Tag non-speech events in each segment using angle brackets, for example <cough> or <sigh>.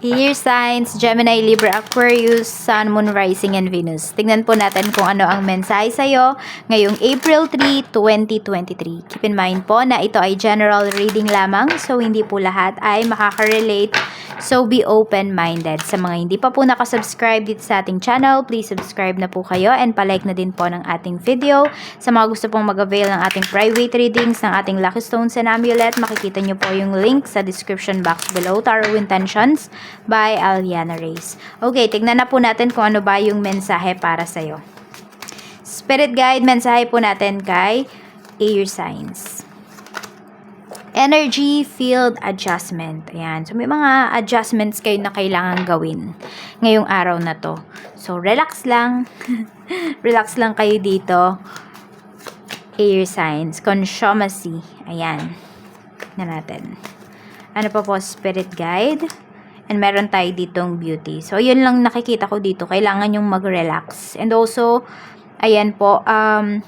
Year signs, Gemini, Libra, Aquarius, Sun, Moon, Rising, and Venus. Tingnan po natin kung ano ang mensahe sa'yo ngayong April 3, 2023. Keep in mind po na ito ay general reading lamang, so hindi po lahat ay makaka-relate. So be open-minded. Sa mga hindi pa po nakasubscribe dito sa ating channel, please subscribe na po kayo and palike na din po ng ating video. Sa mga gusto pong mag-avail ng ating private readings ng ating Lucky Stones and Amulet, makikita nyo po yung link sa description box below. Tarot Intentions by Aliana Reyes. Okay, tignan na po natin kung ano ba yung mensahe para sa'yo. Spirit Guide, mensahe po natin kay Air Signs. Energy Field Adjustment. Ayan. So, may mga adjustments kayo na kailangan gawin ngayong araw na to. So, relax lang. <laughs> relax lang kayo dito. Air signs. Consumacy. Ayan. Na natin. Ano pa po? Spirit Guide. And meron tayo ditong beauty. So, yun lang nakikita ko dito. Kailangan yung mag-relax. And also, ayan po, um,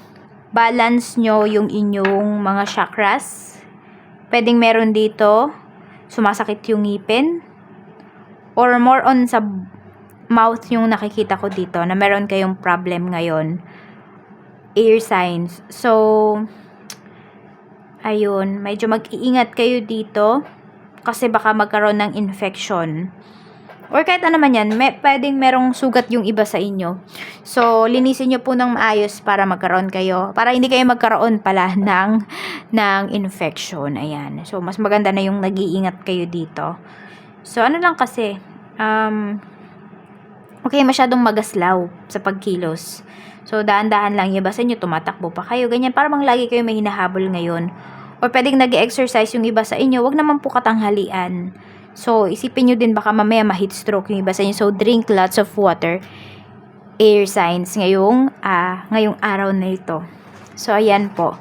balance nyo yung inyong mga chakras pwedeng meron dito, sumasakit yung ngipin, or more on sa mouth yung nakikita ko dito, na meron kayong problem ngayon, ear signs. So, ayun, medyo mag-iingat kayo dito, kasi baka magkaroon ng infection. Or kahit ano man yan, may, pwedeng merong sugat yung iba sa inyo. So, linisin nyo po ng maayos para magkaroon kayo, para hindi kayo magkaroon pala <laughs> ng, ng infection. Ayan. So, mas maganda na yung nag-iingat kayo dito. So, ano lang kasi, um, okay, masyadong magaslaw sa pagkilos. So, daan-daan lang. Iba sa inyo, tumatakbo pa kayo. Ganyan, para bang lagi kayo may hinahabol ngayon. Or pwedeng nag-exercise yung iba sa inyo, wag naman po katanghalian. So, isipin nyo din baka mamaya ma-heat stroke yung iba sa inyo. So, drink lots of water. Air signs ngayong, ah, ngayong araw na ito. So, ayan po.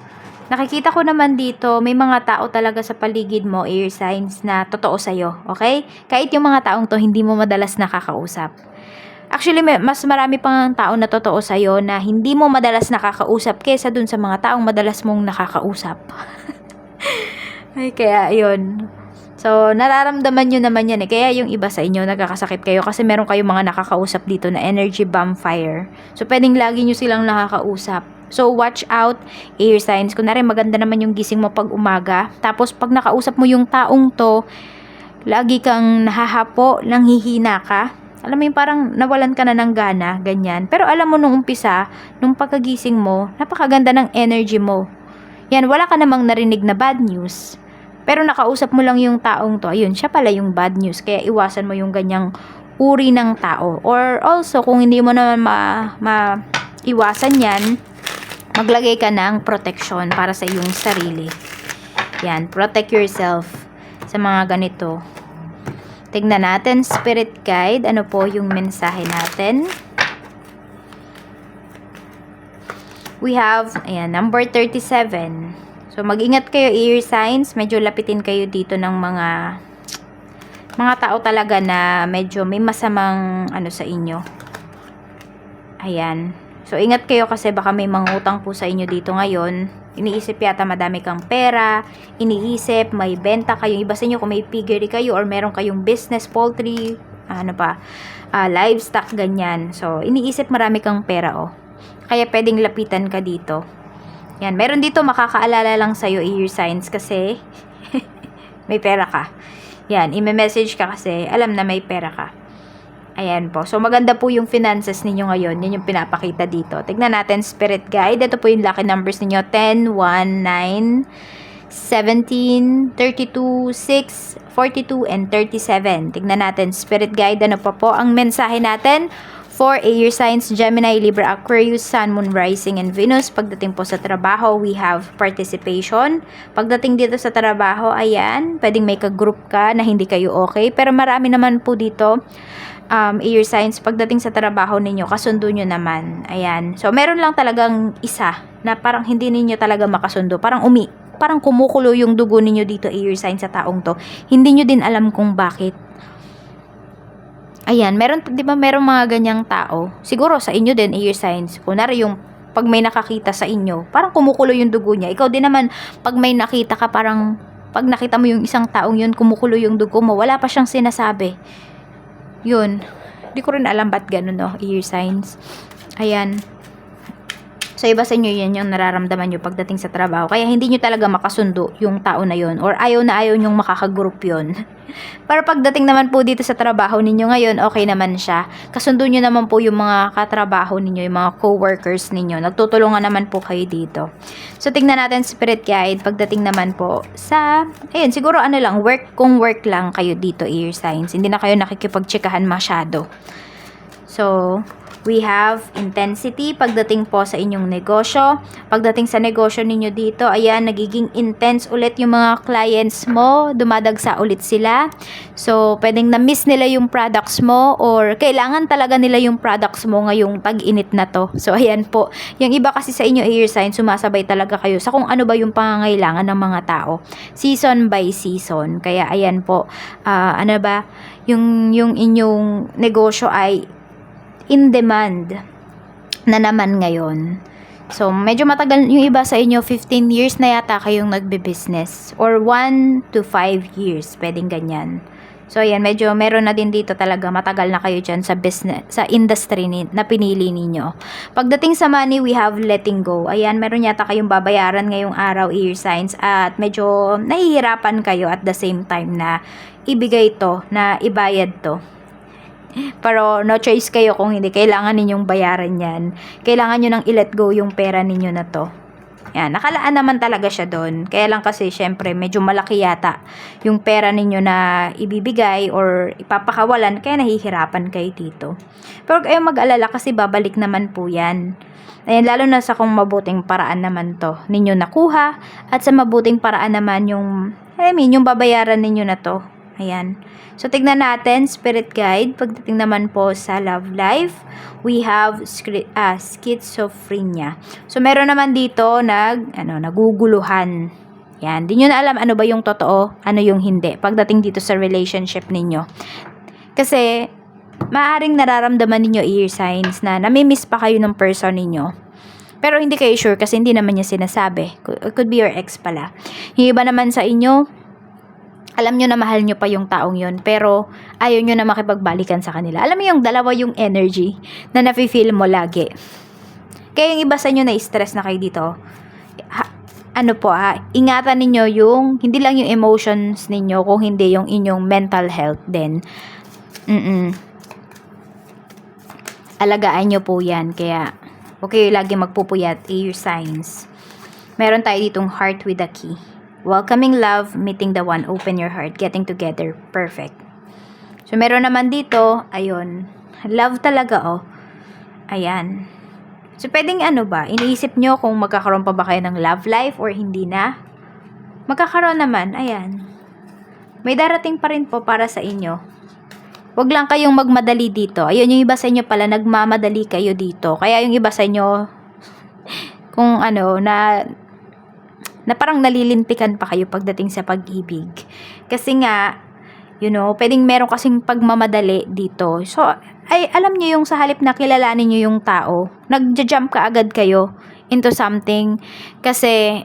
Nakikita ko naman dito, may mga tao talaga sa paligid mo, air signs, na totoo sa'yo. Okay? Kahit yung mga taong to, hindi mo madalas nakakausap. Actually, may, mas marami pang tao na totoo sa'yo na hindi mo madalas nakakausap kesa dun sa mga taong madalas mong nakakausap. <laughs> Ay, kaya, yun. So, nararamdaman nyo naman yan eh. Kaya yung iba sa inyo, nagkakasakit kayo kasi meron kayong mga nakakausap dito na energy vampire. So, pwedeng lagi nyo silang nakakausap. So, watch out, air signs. Kunwari, maganda naman yung gising mo pag umaga. Tapos, pag nakausap mo yung taong to, lagi kang nahahapo, nanghihina ka. Alam mo yung parang nawalan ka na ng gana, ganyan. Pero alam mo nung umpisa, nung pagkagising mo, napakaganda ng energy mo. Yan, wala ka namang narinig na bad news. Pero nakausap mo lang yung taong to, ayun, siya pala yung bad news. Kaya iwasan mo yung ganyang uri ng tao. Or also, kung hindi mo naman ma, ma iwasan yan, maglagay ka ng protection para sa iyong sarili. Yan, protect yourself sa mga ganito. Tignan natin, spirit guide, ano po yung mensahe natin. We have, ayan, number 37. So, mag-ingat kayo, ear signs. Medyo lapitin kayo dito ng mga mga tao talaga na medyo may masamang ano sa inyo. Ayan. So, ingat kayo kasi baka may mangutang po sa inyo dito ngayon. Iniisip yata madami kang pera. Iniisip, may benta kayo. Iba sa inyo kung may piggery kayo or meron kayong business, poultry, ano pa, uh, livestock, ganyan. So, iniisip marami kang pera, oh. Kaya pwedeng lapitan ka dito. Yan, meron dito makakaalala lang sa'yo ear signs kasi <laughs> may pera ka. Yan, i-message ka kasi alam na may pera ka. Ayan po. So, maganda po yung finances ninyo ngayon. Yan yung pinapakita dito. Tignan natin, Spirit Guide. Ito po yung lucky numbers ninyo. 10, 1, 9, 17, 32, 6, 42, and 37. Tignan natin, Spirit Guide. Ano pa po ang mensahe natin? For air signs, Gemini, Libra, Aquarius, Sun, Moon, Rising, and Venus. Pagdating po sa trabaho, we have participation. Pagdating dito sa trabaho, ayan, pwedeng may ka-group ka na hindi kayo okay. Pero marami naman po dito, um, air signs, pagdating sa trabaho ninyo, kasundo nyo naman. Ayan. So, meron lang talagang isa na parang hindi ninyo talaga makasundo. Parang umi, parang kumukulo yung dugo ninyo dito, air signs sa taong to. Hindi nyo din alam kung bakit. Ayan, meron, di ba meron mga ganyang tao? Siguro sa inyo din, air signs. Kunwari yung pag may nakakita sa inyo, parang kumukulo yung dugo niya. Ikaw din naman, pag may nakita ka, parang pag nakita mo yung isang taong yun, kumukulo yung dugo mo, wala pa siyang sinasabi. yun. Hindi ko rin alam ba't ganun, no? Ear signs. Ayan. So, iba sa inyo yan yung nararamdaman nyo pagdating sa trabaho. Kaya hindi nyo talaga makasundo yung tao na yun. Or ayaw na ayaw nyong makakagroup yun. <laughs> Pero pagdating naman po dito sa trabaho ninyo ngayon, okay naman siya. Kasundo nyo naman po yung mga katrabaho ninyo, yung mga co-workers ninyo. Nagtutulungan naman po kayo dito. So, tingnan natin spirit guide pagdating naman po sa, ayun, siguro ano lang, work, kung work lang kayo dito, ear signs. Hindi na kayo nakikipagtsikahan masyado. So, we have intensity pagdating po sa inyong negosyo. Pagdating sa negosyo ninyo dito, ayan, nagiging intense ulit yung mga clients mo. Dumadagsa ulit sila. So, pwedeng na-miss nila yung products mo or kailangan talaga nila yung products mo ngayong tag-init na to. So, ayan po. Yung iba kasi sa inyo ear sign, sumasabay talaga kayo sa kung ano ba yung pangangailangan ng mga tao. Season by season. Kaya, ayan po. ah, ano ba? Yung, yung inyong negosyo ay in demand na naman ngayon. So, medyo matagal yung iba sa inyo, 15 years na yata kayong nagbe-business. Or 1 to 5 years, pwedeng ganyan. So, ayan, medyo meron na din dito talaga, matagal na kayo dyan sa business, sa industry ni, na pinili ninyo. Pagdating sa money, we have letting go. Ayan, meron yata kayong babayaran ngayong araw, ear signs, at medyo nahihirapan kayo at the same time na ibigay to, na ibayad to. Pero no choice kayo kung hindi kailangan ninyong bayaran yan. Kailangan nyo nang i-let go yung pera ninyo na to. Yan, nakalaan naman talaga siya doon. Kaya lang kasi syempre medyo malaki yata yung pera ninyo na ibibigay or ipapakawalan kaya nahihirapan kayo dito. Pero kayong mag-alala kasi babalik naman po yan. Ayan, lalo na sa kung mabuting paraan naman to ninyo nakuha at sa mabuting paraan naman yung, I mean, yung babayaran ninyo na to. Ayan. So, tignan natin, spirit guide. Pagdating naman po sa love life, we have ah, schizophrenia. So, meron naman dito nag, ano, naguguluhan. Yan. Di nyo na alam ano ba yung totoo, ano yung hindi. Pagdating dito sa relationship ninyo. Kasi, maaring nararamdaman ninyo ear signs na namimiss pa kayo ng person ninyo. Pero hindi kayo sure kasi hindi naman niya sinasabi. Could, could be your ex pala. Yung iba naman sa inyo, alam nyo na mahal nyo pa yung taong yun, pero ayaw nyo na makipagbalikan sa kanila. Alam mo yung dalawa yung energy na nafe-feel mo lagi. Kaya yung iba sa inyo na stress na kayo dito, ha, ano po ha, ingatan ninyo yung, hindi lang yung emotions ninyo, kung hindi yung inyong mental health din. Mm Alagaan nyo po yan, kaya kayo lagi magpupuyat, ear signs. Meron tayo ditong heart with a key. Welcoming love, meeting the one, open your heart, getting together, perfect. So, meron naman dito, ayun, love talaga, oh. Ayan. So, pwedeng ano ba, iniisip nyo kung magkakaroon pa ba kayo ng love life or hindi na? Magkakaroon naman, ayan. May darating pa rin po para sa inyo. Huwag lang kayong magmadali dito. Ayun, yung iba sa inyo pala, nagmamadali kayo dito. Kaya yung iba sa inyo, <laughs> kung ano, na na parang nalilintikan pa kayo pagdating sa pag-ibig. Kasi nga, you know, pwedeng meron kasing pagmamadali dito. So, ay alam niyo yung sa halip na kilalanin niyo yung tao, nagja-jump ka agad kayo into something kasi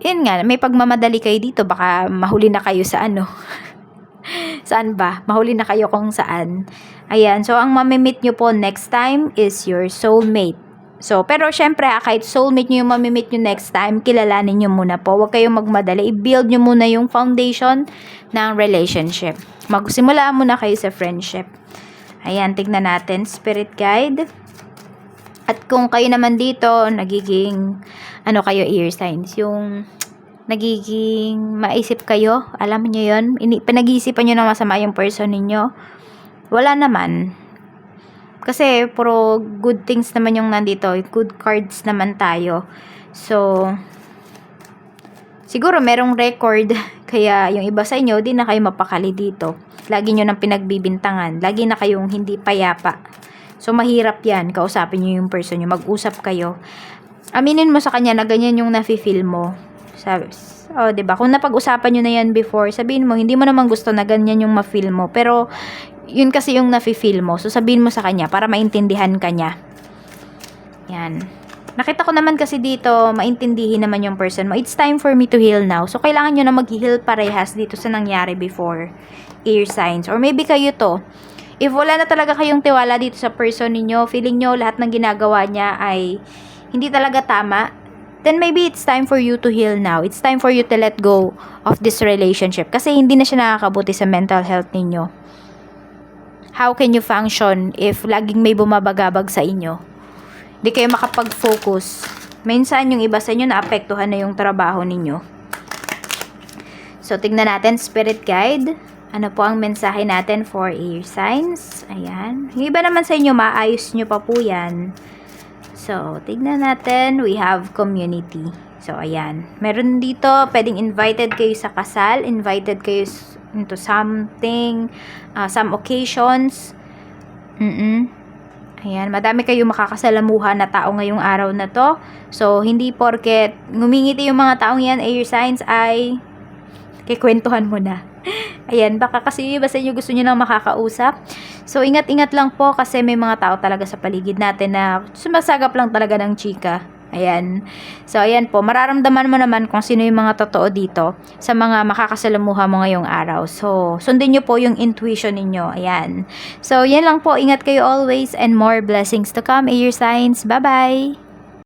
yun nga, may pagmamadali kayo dito, baka mahuli na kayo sa ano. <laughs> saan ba? Mahuli na kayo kung saan. Ayan, so ang mamimit nyo po next time is your soulmate. So, pero syempre, ah, kahit soulmate nyo yung mamimit nyo next time, kilalanin nyo muna po. Huwag kayong magmadali. I-build nyo muna yung foundation ng relationship. Magsimula muna kayo sa friendship. Ayan, tignan natin. Spirit guide. At kung kayo naman dito, nagiging, ano kayo, ear signs, yung nagiging maisip kayo, alam niyo yon pinag-iisipan nyo na masama yung person ninyo, wala naman. Kasi, puro good things naman yung nandito. Good cards naman tayo. So, siguro merong record. <laughs> Kaya, yung iba sa inyo, di na kayo mapakali dito. Lagi nyo nang pinagbibintangan. Lagi na kayong hindi payapa. So, mahirap yan. Kausapin nyo yung person nyo. Mag-usap kayo. Aminin mo sa kanya na ganyan yung nafe-feel mo. Sabi, oh, 'di ba? Kung napag-usapan niyo na 'yan before, sabihin mo hindi mo naman gusto na ganyan yung ma-feel mo, pero yun kasi yung nafe-feel mo. So sabihin mo sa kanya para maintindihan ka niya. Yan. Nakita ko naman kasi dito, maintindihin naman yung person mo. It's time for me to heal now. So kailangan nyo na mag-heal parehas dito sa nangyari before. Ear signs. Or maybe kayo to. If wala na talaga kayong tiwala dito sa person ninyo, feeling nyo lahat ng ginagawa niya ay hindi talaga tama, then maybe it's time for you to heal now. It's time for you to let go of this relationship kasi hindi na siya nakakabuti sa mental health ninyo. How can you function if laging may bumabagabag sa inyo? Hindi kayo makapag-focus. Minsan yung iba sa inyo naapektuhan na yung trabaho ninyo. So, tignan natin, spirit guide. Ano po ang mensahe natin for air signs? Ayan. Yung iba naman sa inyo, maayos nyo pa po yan. So, tignan natin. We have community. So, ayan. Meron dito, pwedeng invited kayo sa kasal, invited kayo into something, uh, some occasions. Mm Ayan, madami kayong makakasalamuha na tao ngayong araw na to. So, hindi porket ngumingiti yung mga taong yan, air signs, ay kikwentuhan mo na. <laughs> Ayan, baka kasi sa inyo gusto nyo lang makakausap. So, ingat-ingat lang po kasi may mga tao talaga sa paligid natin na sumasagap lang talaga ng chika. Ayan. So, ayan po. Mararamdaman mo naman kung sino yung mga totoo dito sa mga makakasalamuha mo ngayong araw. So, sundin nyo po yung intuition ninyo. Ayan. So, yan lang po. Ingat kayo always and more blessings to come, air signs. Bye-bye!